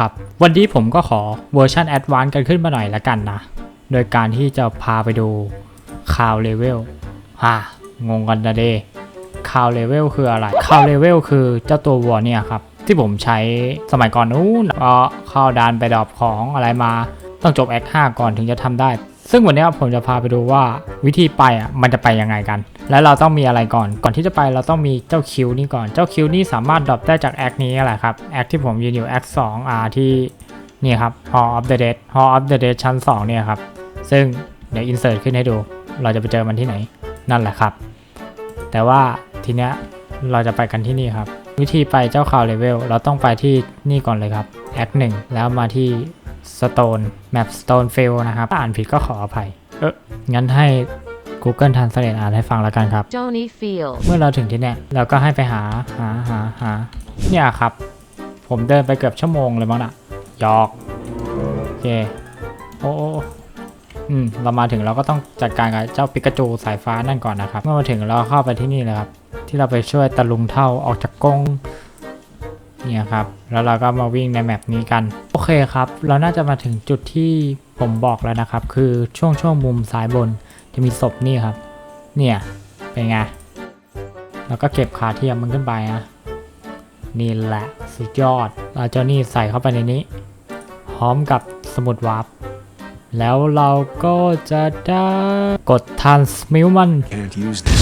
ครับ วันนี้ผมก็ขอเวอร์ชันแอดวานซ์กันขึ้นมาหน่อยละกันนะ โดยการที่จะพาไปดูคาวเลเวลฮ่างงกันนะเดคาวเลเวลคืออะไรคาวเลเวลคือเจ้าตัววัวเนี่ยครับ ที่ผมใช้สมัยก่อนนู้นก็เข้าดานไปดรอปของอะไรมา ต้องจบแอค5ก่อนถึงจะทำได้ ซึ่งวันนี้ผมจะพาไปดูว่าวิธีไปอะมันจะไปยังไงกัน และเราต้องมีอะไรก่อน ก่อนที่จะไปเราต้องมีเจ้าคิวนี่ก่อน เจ้าคิวนี่สามารถดรอปได้จากแอคนี้แหละครับแอคที่ผมยืนอยู่แอค2อ่าที่นี่ครับ Hall of the Dead Hall of the Dead ชั้น 2 เนี่ยครับ ซึ่งเดี๋ยวอินเสิร์ตขึ้นให้ดู เราจะไปเจอมันที่ไหน นั่นแหละครับ แต่ว่าทีเนี้ยเราจะไปกันที่นี่ครับ วิธีไปเจ้าคาวเลเวลเราต้องไปที่นี่ก่อนเลยครับ แอคหนึ่งแล้วมาที่ Stone Map Stone f i e l d นะครับถ้าอ่านผิดก็ขออภัย เอองั้นให้ Google Translate อ่านให้ฟังแล้วกันครับ Stony Field. เมื่อเราถึงที่เนี่ยเราก็ให้ไปหาหาหาหาเนี่ยครับ ผมเดินไปเกือบชั่วโมงเลยมั้งนะหยอก โอเคโอ้โอ้อืมเรามาถึงเราก็ต้องจัดการกับเจ้าปิกาจูสายฟ้านั่นก่อนนะครับ เมื่อมาถึงเราเข้าไปที่นี่เลยครับ ที่เราไปช่วยตะลุงเท่าออกจากกรงเนี่ยครับ แล้วเราก็มาวิ่งในแมปนี้กันโอ เคครับ เราน่าจะมาถึงจุดที่ผมบอกแล้วนะครับ คือช่วงช่วงมุมซ้ายบนจะมีศพนี่ครับ เนี่ย เป็นไง แล้วก็เก็บขาเทียมมันขึ้นไปนะนี่แหละสุดยอดเราเจ้านี่ใส่เข้าไปในนี้ พร้อมกับสมุดวาร์ปแล้วเราก็จะได้กดทันสมิลมัน Can't use this